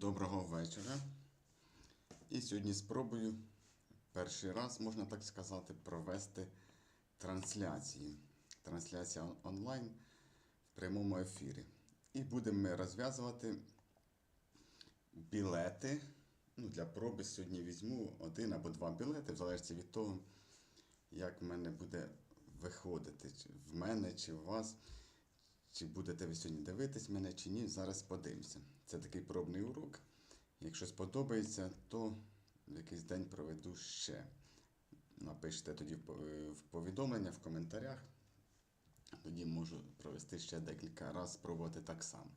Доброго вечора. І сьогодні спробую перший раз, можна так сказати, провести трансляцію. Трансляція онлайн в прямому ефірі. І будемо ми розв'язувати білети. Ну, для проби сьогодні візьму один або два білети, в залежності від того, як в мене буде виходити, в мене чи у вас. Чи будете ви сьогодні дивитись мене чи ні, зараз подивимося. Це такий пробний урок. Якщо сподобається, то в якийсь день проведу ще. Напишіть тоді е, в повідомлення, в коментарях. Тоді можу провести ще декілька разів, спробувати так само.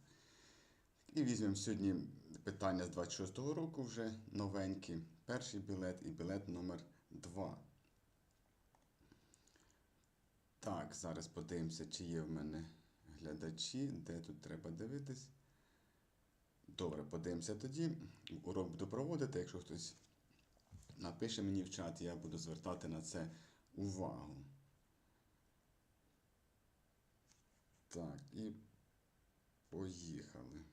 І візьмемо сьогодні питання з 26-го року вже новенькі. Перший білет і білет номер 2. Так, зараз подивимося, чи є в мене глядачі, де тут треба дивитись. Добре, подивимося тоді. Урок буду проводити. Якщо хтось напише мені в чат, я буду звертати на це увагу. Так, і поїхали.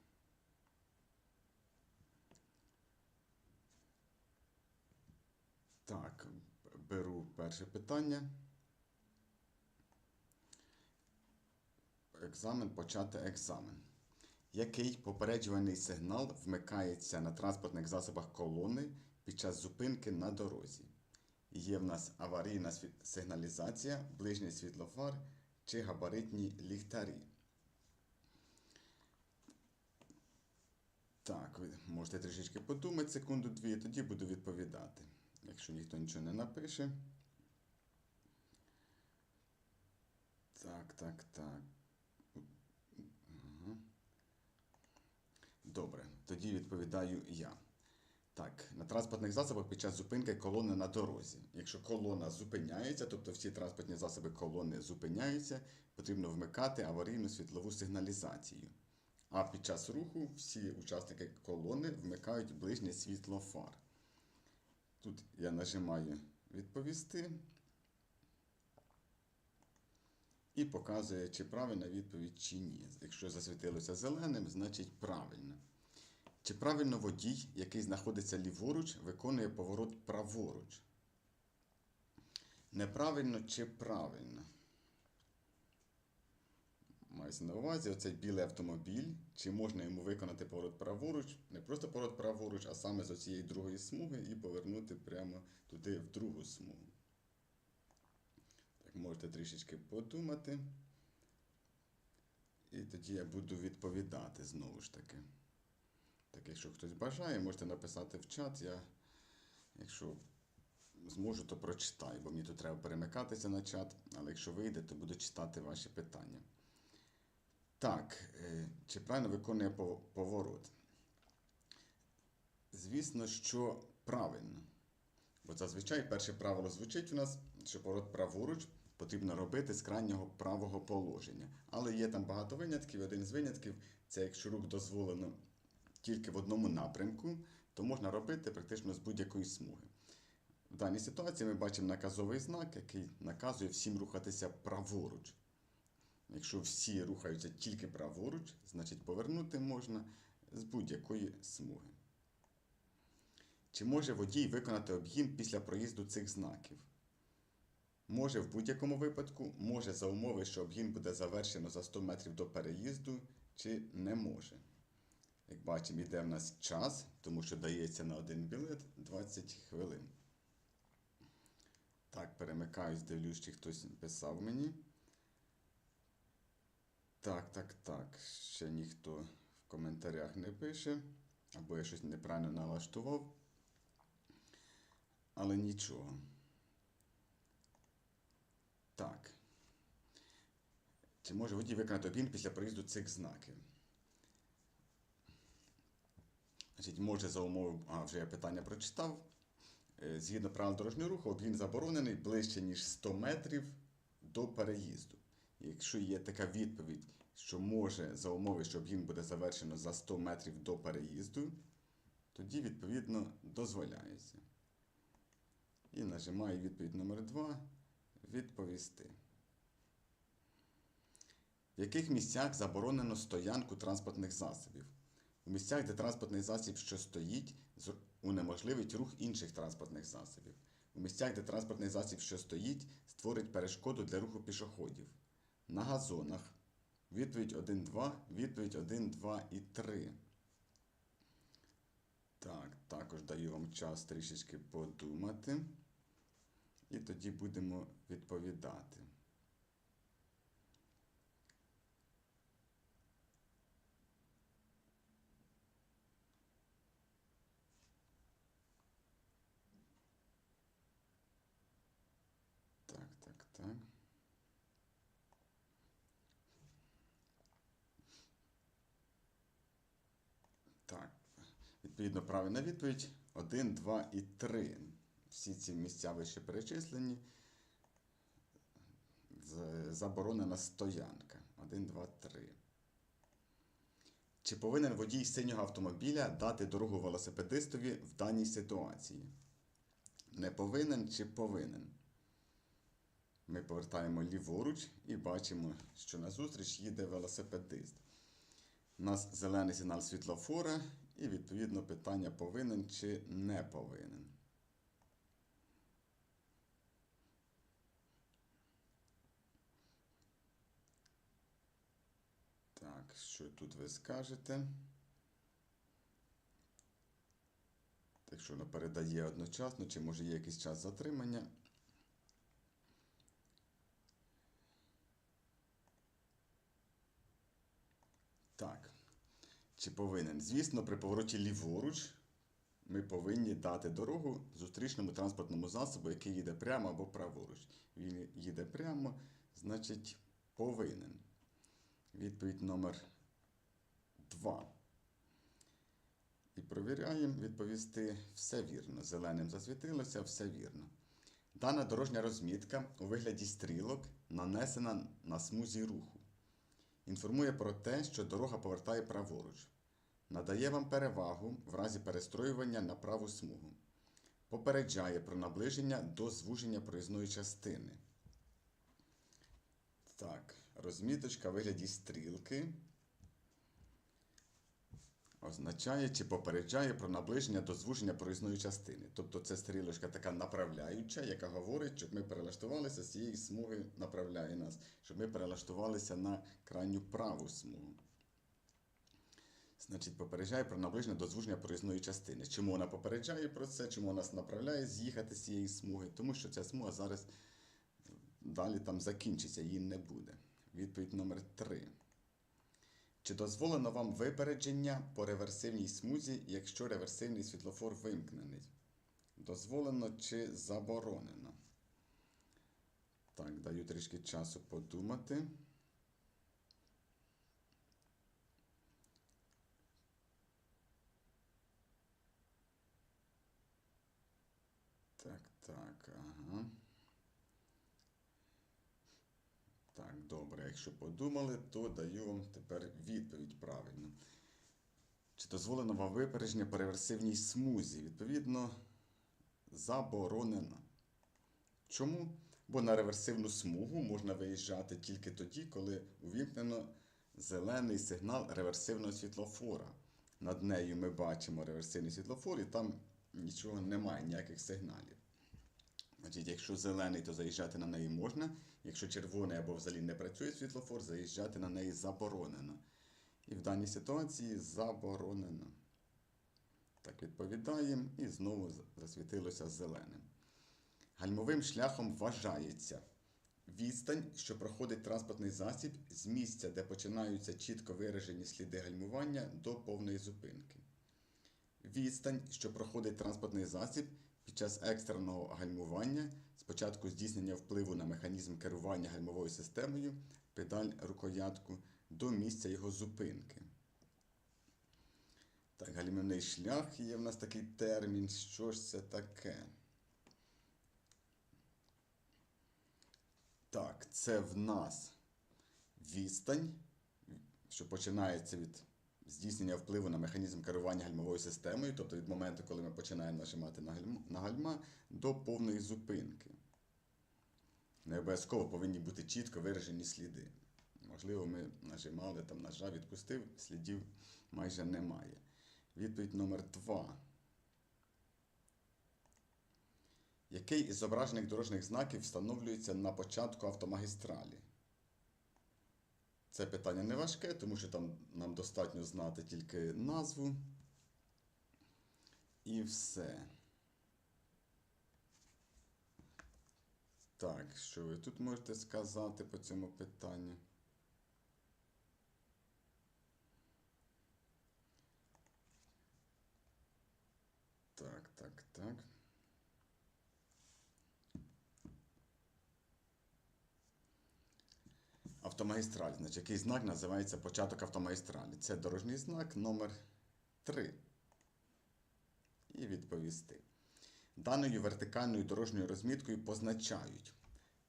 Так, беру перше питання. Екзамен почати екзамен. Який попереджувальний сигнал вмикається на транспортних засобах колони під час зупинки на дорозі? Є в нас аварійна сигналізація, ближній світлофар чи габаритні ліхтарі. Так, ви можете трішечки подумати секунду-дві, тоді буду відповідати. Якщо ніхто нічого не напише. Так, так, так. Ага. Добре, тоді відповідаю я. Так, на транспортних засобах під час зупинки колони на дорозі. Якщо колона зупиняється, тобто всі транспортні засоби колони зупиняються, потрібно вмикати аварійну світлову сигналізацію. А під час руху всі учасники колони вмикають ближнє світло фар. Тут я нажимаю відповісти і показує, чи правильна відповідь, чи ні. Якщо засвітилося зеленим, значить правильно. Чи правильно водій, який знаходиться ліворуч, виконує поворот праворуч? Неправильно чи правильно? Мається на увазі оцей білий автомобіль, чи можна йому виконати поворот праворуч, не просто поворот праворуч, а саме з оцієї другої смуги і повернути прямо туди в другу смугу. Так, можете трішечки подумати. І тоді я буду відповідати знову ж таки. Так, якщо хтось бажає, можете написати в чат. Я, якщо зможу, то прочитаю, бо мені тут треба перемикатися на чат, але якщо вийде, то буду читати ваші питання. Так, е, чи правильно виконує поворот? Звісно, що правильно. Бо зазвичай перше правило звучить у нас, що поворот праворуч потрібно робити з крайнього правого положення. Але є там багато винятків. Один з винятків це якщо рух дозволено тільки в одному напрямку, то можна робити практично з будь-якої смуги. В даній ситуації ми бачимо наказовий знак, який наказує всім рухатися праворуч. Якщо всі рухаються тільки праворуч, значить повернути можна з будь-якої смуги. Чи може водій виконати обгін після проїзду цих знаків? Може в будь-якому випадку, може за умови, що обгін буде завершено за 100 метрів до переїзду, чи не може. Як бачимо, йде в нас час, тому що дається на один білет 20 хвилин. Так, перемикаюсь, дивлюсь, чи хтось писав мені. Так, так, так. Ще ніхто в коментарях не пише. Або я щось неправильно налаштував. Але нічого. Так. Чи може водій виконати обгін після проїзду цих знаків? Значить, може за умови, а вже я питання прочитав. Е, Згідно правил дорожнього руху, обгін заборонений ближче, ніж 100 метрів до переїзду. Якщо є така відповідь, що може за умови, що обгін буде завершено за 100 метрів до переїзду, тоді, відповідно, дозволяється. І нажимаю відповідь номер 2 відповісти. В яких місцях заборонено стоянку транспортних засобів? У місцях, де транспортний засіб, що стоїть, унеможливить рух інших транспортних засобів. У місцях, де транспортний засіб, що стоїть, створить перешкоду для руху пішоходів. На газонах. Відповідь 1-2, відповідь 1, 2 і 3. Так, також даю вам час трішечки подумати. І тоді будемо відповідати. Так, так, так. Так. Відповідно, правильна відповідь 1, 2 і 3. Всі ці місця вище перечислені. Заборонена стоянка. 1, 2, 3. Чи повинен водій синього автомобіля дати дорогу велосипедистові в даній ситуації? Не повинен чи повинен? Ми повертаємо ліворуч і бачимо, що назустріч їде велосипедист. У нас зелений сигнал світлофора, і відповідно питання повинен чи не повинен. Так, що тут ви скажете? Якщо воно передає одночасно, чи може є якийсь час затримання? Так. Чи повинен? Звісно, при повороті ліворуч ми повинні дати дорогу зустрічному транспортному засобу, який їде прямо або праворуч. Він їде прямо, значить повинен. Відповідь номер 2. І провіряємо відповісти все вірно. Зеленим засвітилося, все вірно. Дана дорожня розмітка у вигляді стрілок нанесена на смузі руху. Інформує про те, що дорога повертає праворуч. Надає вам перевагу в разі перестроювання на праву смугу. Попереджає про наближення до звуження проїзної частини. Так, розміточка вигляді стрілки означає чи попереджає про наближення до звуження проїзної частини. Тобто це стрілочка така направляюча, яка говорить, щоб ми перелаштувалися з цієї смуги, направляє нас, щоб ми перелаштувалися на крайню праву смугу. Значить, попереджає про наближення до звуження проїзної частини. Чому вона попереджає про це? Чому нас направляє з'їхати з цієї смуги? Тому що ця смуга зараз далі там закінчиться, її не буде. Відповідь номер 3. Чи дозволено вам випередження по реверсивній смузі, якщо реверсивний світлофор вимкнений? Дозволено чи заборонено? Так, даю трішки часу подумати. Так, так, ага. Так, добре, якщо подумали, то даю вам тепер відповідь правильно. Чи дозволено вам випередження по реверсивній смузі? Відповідно, заборонено. Чому? Бо на реверсивну смугу можна виїжджати тільки тоді, коли увімкнено зелений сигнал реверсивного світлофора. Над нею ми бачимо реверсивний світлофор, і там нічого немає, ніяких сигналів. Значить, якщо зелений, то заїжджати на неї можна. Якщо червоний або взагалі не працює світлофор, заїжджати на неї заборонено. І в даній ситуації заборонено. Так, відповідаємо і знову засвітилося зеленим. Гальмовим шляхом вважається відстань, що проходить транспортний засіб з місця, де починаються чітко виражені сліди гальмування до повної зупинки. Відстань, що проходить транспортний засіб під час екстреного гальмування, спочатку здійснення впливу на механізм керування гальмовою системою, педаль рукоятку до місця його зупинки. Так, гальмівний шлях є в нас такий термін. Що ж це таке? Так, це в нас відстань, що починається від здійснення впливу на механізм керування гальмовою системою, тобто від моменту, коли ми починаємо нажимати на гальма, до повної зупинки. Не обов'язково повинні бути чітко виражені сліди. Можливо, ми нажимали, там нажав, відпустив, слідів майже немає. Відповідь номер 2. Який із зображених дорожніх знаків встановлюється на початку автомагістралі? Це питання не важке, тому що там нам достатньо знати тільки назву. І все. Так, що ви тут можете сказати по цьому питанню? Так, так, так. Автомагістраль. Значить, який знак називається початок автомагістралі? Це дорожній знак номер 3. І відповісти. Даною вертикальною дорожньою розміткою позначають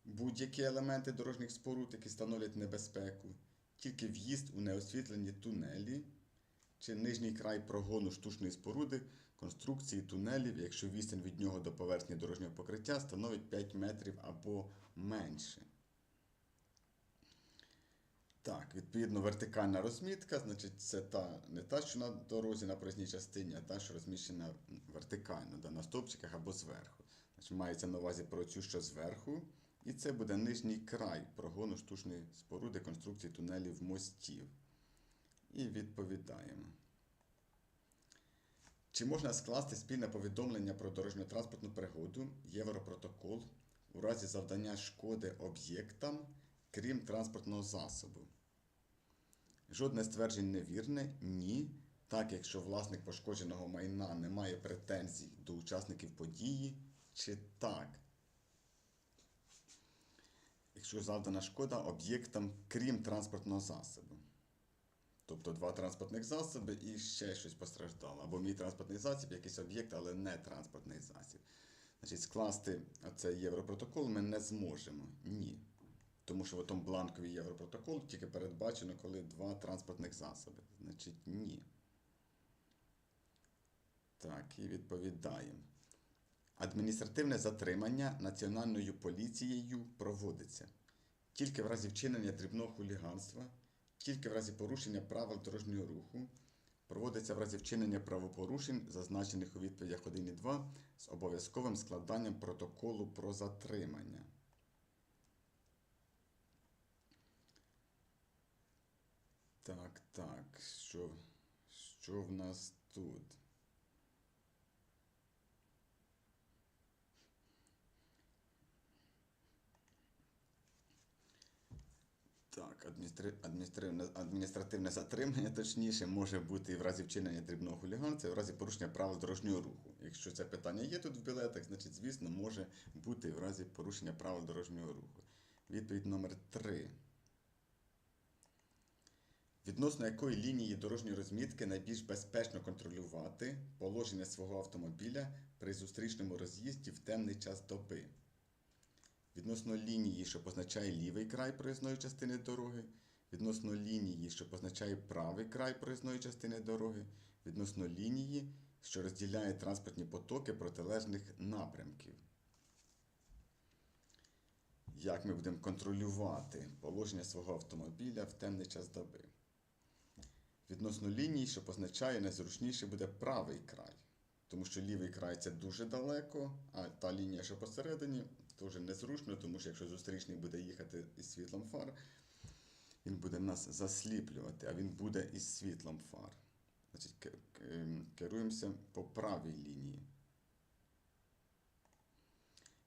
будь-які елементи дорожніх споруд, які становлять небезпеку, тільки в'їзд у неосвітлені тунелі чи нижній край прогону штучної споруди, конструкції тунелів, якщо відстань від нього до поверхні дорожнього покриття становить 5 метрів або менше. Так, відповідно, вертикальна розмітка, значить, це та, не та, що на дорозі на проїзній частині, а та, що розміщена вертикально, да, на стовпчиках або зверху. Значить, мається на увазі про цю, що зверху, і це буде нижній край прогону штучної споруди конструкції тунелів мостів. І відповідаємо. Чи можна скласти спільне повідомлення про дорожньо-транспортну пригоду, Європротокол у разі завдання шкоди об'єктам, крім транспортного засобу? Жодне стверджень невірне, ні. Так, якщо власник пошкодженого майна не має претензій до учасників події, чи так. Якщо завдана шкода об'єктам, крім транспортного засобу. Тобто два транспортних засоби і ще щось постраждало. Або мій транспортний засіб, якийсь об'єкт, але не транспортний засіб. Значить, скласти цей Європротокол ми не зможемо. Ні. Тому що в тому бланковий Європротокол тільки передбачено, коли два транспортних засоби. Значить, ні. Так, і відповідаємо. Адміністративне затримання Національною поліцією проводиться тільки в разі вчинення дрібного хуліганства, тільки в разі порушення правил дорожнього руху, проводиться в разі вчинення правопорушень, зазначених у відповідях 1 і 2, з обов'язковим складанням протоколу про затримання. Так, так, що, що в нас тут? Так, адміністративне... адміністративне затримання, точніше, може бути і в разі вчинення дрібного хуліганства, і в разі порушення правил дорожнього руху. Якщо це питання є тут в білетах, значить, звісно, може бути і в разі порушення правил дорожнього руху. Відповідь номер 3. Відносно якої лінії дорожньої розмітки найбільш безпечно контролювати положення свого автомобіля при зустрічному роз'їзді в темний час доби. Відносно лінії, що позначає лівий край проїзної частини дороги, відносно лінії, що позначає правий край проїзної частини дороги, відносно лінії, що розділяє транспортні потоки протилежних напрямків. Як ми будемо контролювати положення свого автомобіля в темний час доби? Відносно лінії, що позначає найзручніше буде правий край. Тому що лівий край це дуже далеко, а та лінія, що посередині, дуже незручно, тому що якщо зустрічний буде їхати із світлом фар, він буде нас засліплювати, а він буде із світлом фар. Значить, керуємося по правій лінії.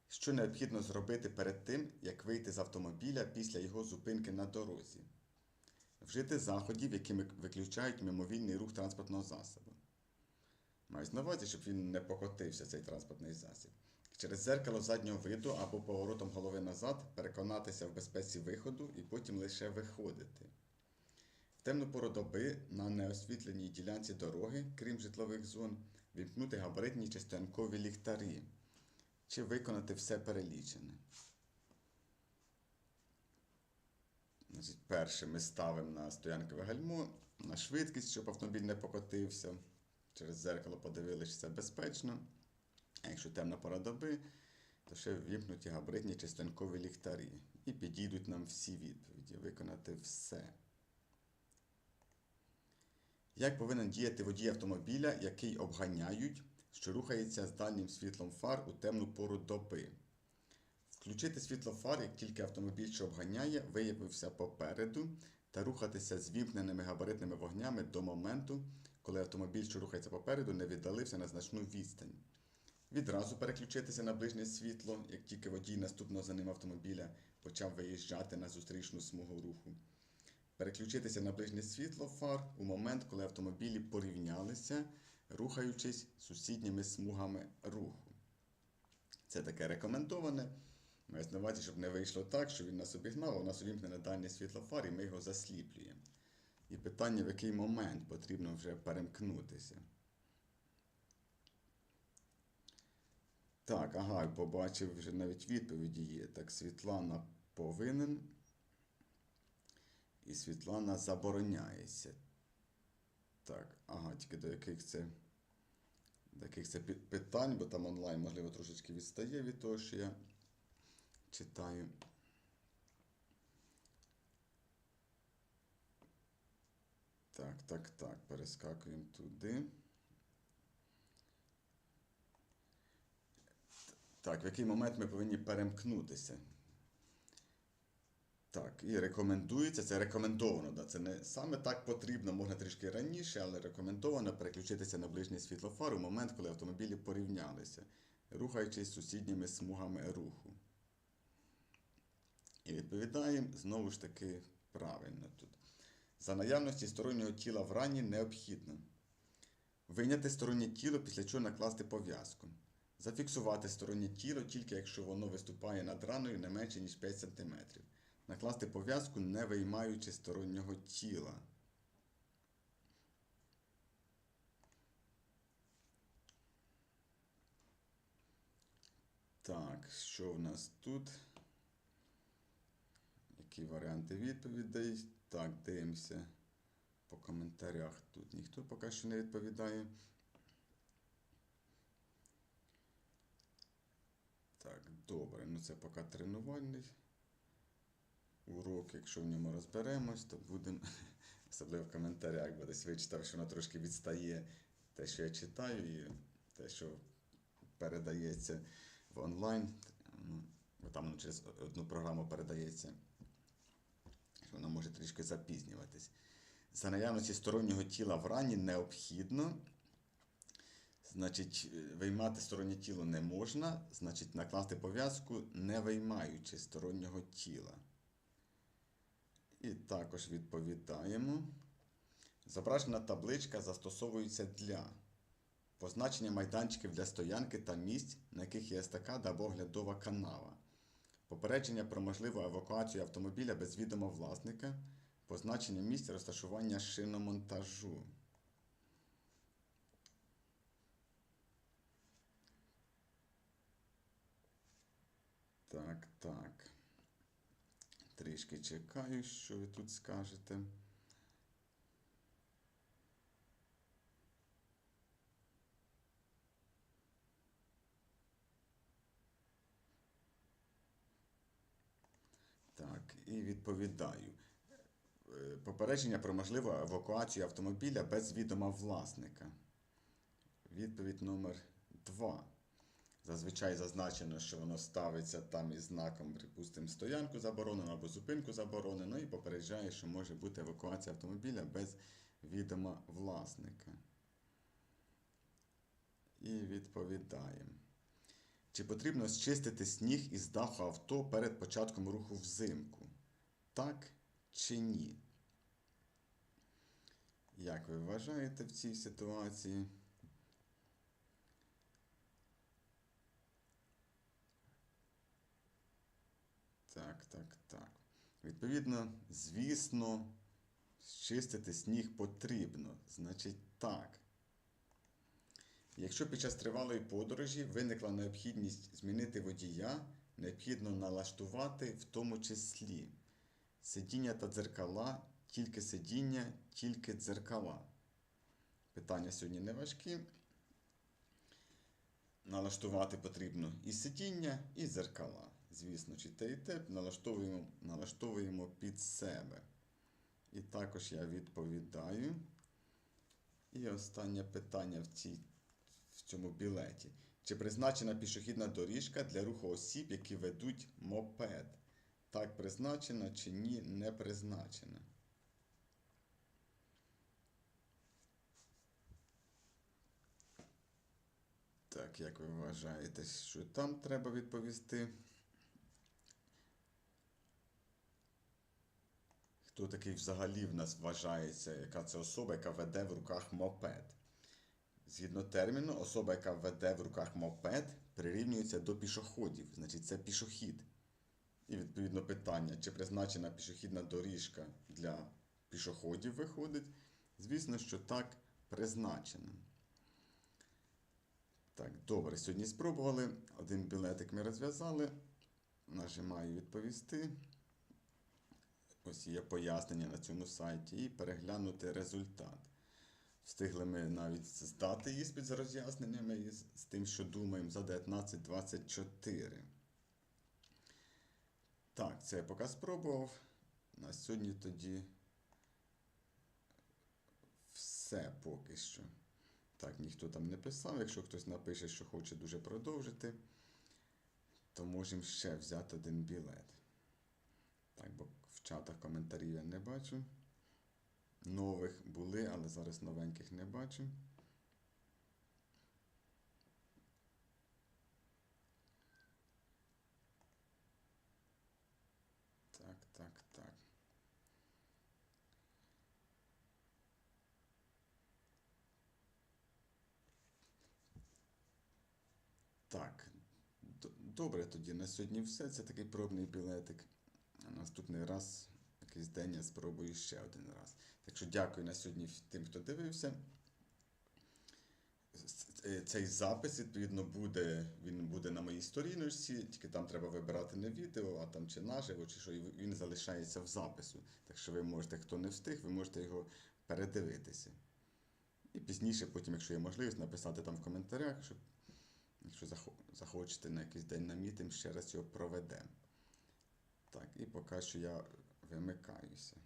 Що необхідно зробити перед тим, як вийти з автомобіля після його зупинки на дорозі? Вжити заходів, які виключають мимовільний рух транспортного засобу. Мають на увазі, щоб він не покотився, цей транспортний засіб. Через зеркало заднього виду або поворотом голови назад переконатися в безпеці виходу і потім лише виходити. В темну пору доби на неосвітленій ділянці дороги, крім житлових зон, вімкнути габаритні чи ліхтарі, чи виконати все перелічене. Значить, Перше ми ставимо на стоянкове гальмо, на швидкість, щоб автомобіль не покотився. Через зеркало подивилися, що це безпечно. А якщо темна пора доби, то ще вімкнуті габаритні чи станкові ліхтарі. І підійдуть нам всі відповіді, виконати все. Як повинен діяти водій автомобіля, який обганяють, що рухається з дальнім світлом фар у темну пору доби? Включити світло фар, як тільки автомобіль, що обганяє, виявився попереду, та рухатися з габаритними вогнями до моменту, коли автомобіль, що рухається попереду, не віддалився на значну відстань. Відразу переключитися на ближнє світло, як тільки водій наступного за ним автомобіля почав виїжджати на зустрічну смугу руху. Переключитися на ближнє світло фар у момент, коли автомобілі порівнялися, рухаючись сусідніми смугами руху. Це таке рекомендоване. Маю на увазі, щоб не вийшло так, що він нас обігнав, у нас увімкнене дальнє світло фар, і ми його засліплюємо. І питання, в який момент потрібно вже перемкнутися. Так, ага, побачив вже навіть відповіді є. Так, Світлана повинен. І Світлана забороняється. Так, ага, тільки до яких це. До яких це питань, бо там онлайн, можливо, трошечки відстає від того, що я читаю. Так, так, так, перескакуємо туди. Так, в який момент ми повинні перемкнутися? Так, і рекомендується, це рекомендовано, да, це не саме так потрібно, можна трішки раніше, але рекомендовано переключитися на ближній світлофар у момент, коли автомобілі порівнялися, рухаючись сусідніми смугами руху. І відповідаємо знову ж таки правильно тут. За наявності стороннього тіла в рані необхідно вийняти стороннє тіло, після чого накласти пов'язку. Зафіксувати стороннє тіло тільки якщо воно виступає над раною не менше, ніж 5 см. Накласти пов'язку, не виймаючи стороннього тіла. Так, що в нас тут? Які варіанти відповідей? Так, дивимося по коментарях. Тут ніхто поки що не відповідає. Так, добре. Ну це поки тренувальний урок. Якщо в ньому розберемось, то будемо, особливо в коментарях, бо десь вичитав, що воно трошки відстає те, що я читаю, і те, що передається в онлайн. Ну, бо там через одну програму передається. Що Воно може трішки запізнюватись. За наявності стороннього тіла в рані необхідно. Значить, виймати стороннє тіло не можна, значить, накласти пов'язку, не виймаючи стороннього тіла. І також відповідаємо. Зображена табличка застосовується для позначення майданчиків для стоянки та місць, на яких є естакада або оглядова канава, попередження про можливу евакуацію автомобіля без відома власника, позначення місця розташування шиномонтажу. Так, так. Трішки чекаю, що ви тут скажете. Так, і відповідаю. Е, Попередження про можливу евакуацію автомобіля без відома власника. Відповідь номер 2. Зазвичай зазначено, що воно ставиться там із знаком, припустимо, стоянку заборонено або зупинку заборонено, і попереджає, що може бути евакуація автомобіля без відома власника. І відповідаємо. Чи потрібно зчистити сніг із даху авто перед початком руху взимку? Так чи ні? Як ви вважаєте в цій ситуації? Так, так, так. Відповідно, звісно, зчистити сніг потрібно. Значить так. Якщо під час тривалої подорожі виникла необхідність змінити водія, необхідно налаштувати в тому числі сидіння та дзеркала, тільки сидіння, тільки дзеркала. Питання сьогодні не важкі. Налаштувати потрібно і сидіння, і дзеркала. Звісно, чи те і те налаштовуємо, налаштовуємо під себе. І також я відповідаю. І останнє питання в, цій, в цьому білеті. Чи призначена пішохідна доріжка для руху осіб, які ведуть мопед? Так призначена чи ні, не призначена? Так, як ви вважаєте, що там треба відповісти? Хто такий взагалі в нас вважається, яка це особа, яка веде в руках мопед? Згідно терміну, особа, яка веде в руках мопед, прирівнюється до пішоходів, значить це пішохід. І відповідно питання, чи призначена пішохідна доріжка для пішоходів виходить? Звісно, що так призначена. Так, добре, сьогодні спробували. Один білетик ми розв'язали. Нажимаю відповісти. Ось є пояснення на цьому сайті і переглянути результат. Встигли ми навіть здати іспит з роз'ясненнями з тим, що думаємо за 19.24. Так, це я поки спробував. На сьогодні тоді все поки що. Так, ніхто там не писав. Якщо хтось напише, що хоче дуже продовжити, то можемо ще взяти один білет. Так, бо в чатах коментарів я не бачу. Нових були, але зараз новеньких не бачу. Так, так, так. Так, добре тоді. На сьогодні все. Це такий пробний білетик. Наступний раз, якийсь день, я спробую ще один раз. Так що дякую на сьогодні тим, хто дивився. Е, Цей запис, відповідно, буде, він буде на моїй сторіночці, тільки там треба вибирати не відео, а там чи наживо, чи що, і він залишається в запису. Так що ви можете, хто не встиг, ви можете його передивитися. І пізніше, потім, якщо є можливість, написати там в коментарях, щоб, якщо захочете на якийсь день намітим, ще раз його проведемо. Так, і поки що я вимикаюся.